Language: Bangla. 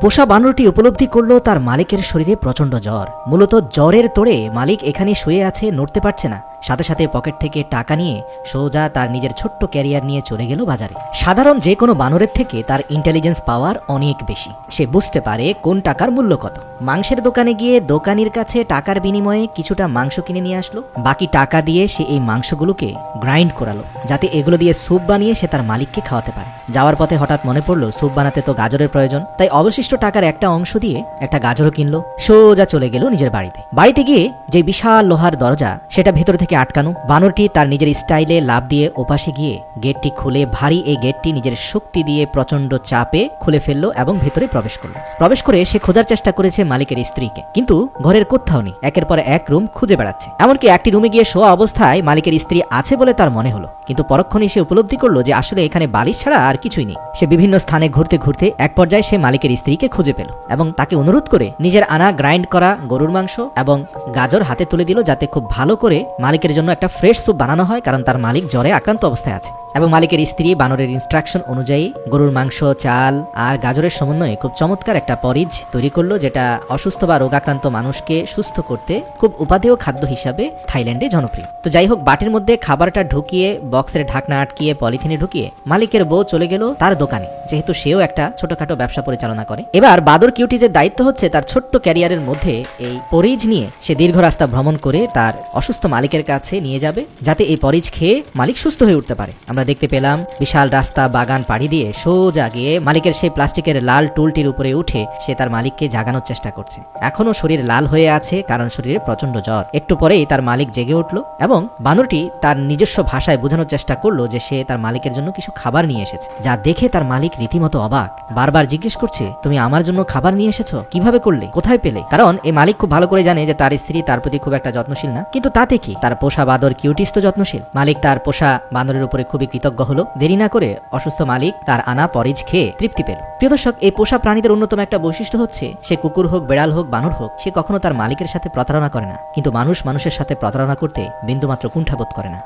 পোষা বানরটি উপলব্ধি করল তার মালিকের শরীরে প্রচণ্ড জ্বর। মূলত জ্বরের তোড়ে মালিক এখানে শুয়ে আছে, নড়তে পারছে না। সাথে সাথে পকেট থেকে টাকা নিয়ে সোজা তার নিজের ছোট্ট ক্যারিয়ার নিয়ে চলে গেল বাজারে। সাধারণ যে কোনো বানরের থেকে তার ইন্টেলিজেন্স পাওয়ার অনেক বেশি। সে বুঝতে পারে কোন টাকার মূল্য কত। মাংসের দোকানে গিয়ে দোকানির কাছে টাকার বিনিময়ে কিছুটা মাংস কিনে নিয়ে আসলো। বাকি টাকা দিয়ে সে এই মাংসগুলোকে গ্রাইন্ড করালো, যাতে এগুলো দিয়ে স্যুপ বানিয়ে সে তার মালিককে খাওয়াতে পারে। যাওয়ার পথে হঠাৎ মনে পড়ল, স্যুপ বানাতে তো গাজরের প্রয়োজন। তাই অবশিষ্ট টাকার একটা অংশ দিয়ে একটা গাজরও কিনলো। সোজা চলে গেল নিজের বাড়িতে। বাড়িতে গিয়ে যে বিশাল লোহার দরজা, সেটা ভেতর থেকে আটকানো। বানরটি তার নিজের স্টাইলে লাভ দিয়ে ওপাশে গিয়ে গেটটি খুলে ভারী এই গেটটি নিজের শক্তি দিয়ে প্রচণ্ড চাপে খুলে ফেলল এবং ভেতরে প্রবেশ করল। প্রবেশ করে সে খোঁজার চেষ্টা করেছে মালিকের স্ত্রীকে। কিন্তু ঘরের কোথাও নেই। একের পর এক রুম খুঁজে বেড়াচ্ছে। এমনকি একটি রুমে গিয়ে শোয়া অবস্থায় মালিকের স্ত্রী আছে বলে তার মনে হলো। কিন্তু পরক্ষণে সে উপলব্ধি করল যে আসলে এখানে বালিশ ছাড়া আর কিছুই নেই। সে বিভিন্ন স্থানে ঘুরতে ঘুরতে এক পর্যায়ে সে মালিকের স্ত্রীকে খুঁজে পেল এবং তাকে অনুরোধ করে নিজের আনা গ্রাইন্ড করা গরুর মাংস এবং গাজর হাতে তুলে দিল যাতে খুব ভালো করে মালিকের জন্য একটা ফ্রেশ স্যুপ বানানো হয়, কারণ তার মালিক জ্বরে আক্রান্ত অবস্থায় আছে। এবং মালিকের স্ত্রী বানরের ইনস্ট্রাকশন অনুযায়ী গরুর মাংস, চাল আর গাজরের সমন্বয়ে খুব চমৎকার একটা পরিজ তৈরি করল, যেটা অসুস্থ বা রোগাক্রান্ত মানুষকে সুস্থ করতে খুব উপাদেয় খাদ্য হিসাবে থাইল্যান্ডে জনপ্রিয়। তো যাই হোক, বাটির মধ্যে খাবারটা ঢুকিয়ে, বক্সের ঢাকনা আটকিয়ে, পলিথিনে ঢুকিয়ে মালিকের বউ চলে গেল তার দোকানে, যেহেতু সেও একটা ছোটখাটো ব্যবসা পরিচালনা করে। এবার বাদর কিউটিজের দায়িত্ব হচ্ছে তার ছোট্ট ক্যারিয়ারের মধ্যে এই পরিজ নিয়ে সে দীর্ঘ রাস্তা ভ্রমণ করে তার অসুস্থ মালিকের কাছে নিয়ে যাবে, যাতে এই পরিজ খেয়ে মালিক সুস্থ হয়ে উঠতে পারে। আমরা দেখতে পেলাম, বিশাল রাস্তা বাগান পাড়ি দিয়ে সোজা গিয়ে মালিকের সেই প্লাস্টিকের লাল টুলটির উপরে উঠে সে তার মালিককে জাগানোর চেষ্টা করছে। এখনও শরীর লাল হয়ে আছে, কারণ শরীরে প্রচণ্ড জ্বর। একটু পরেই তার মালিক জেগে উঠল এবং বানরটি তার নিজস্ব ভাষায় বোঝানোর চেষ্টা করল যে সে তার মালিকের জন্য কিছু খাবার নিয়ে এসেছে। যা দেখে তার মালিক রীতিমতো অবাক। বারবার জিজ্ঞেস করছে, তুমি আমার জন্য খাবার নিয়ে এসেছ? কীভাবে করলে? কোথায় পেলে? কারণ এই মালিক খুব ভালো করে জানে যে তার স্ত্রী তার প্রতি খুব একটা যত্নশীল না। কিন্তু তাতে কি? তার পোষা বাঁদর কিউটিস তো যত্নশীল। মালিক তার পোষা বাঁদরের উপরে খুবই কৃতজ্ঞ হলো। দেরি না করে অসুস্থ মালিক তার আনা পরিজ খেয়ে তৃপ্তি পেল। প্রিয় দর্শক, এই পোষা প্রাণীদের অন্যতম একটা বৈশিষ্ট্য হচ্ছে, সে কুকুর হোক, বেড়াল হোক, বানর হোক, সে কখনো তার মালিকের সাথে প্রতারণা করে না। কিন্তু মানুষ মানুষের সাথে প্রতারণা করতে বিন্দুমাত্র কুণ্ঠাবোধ করে না।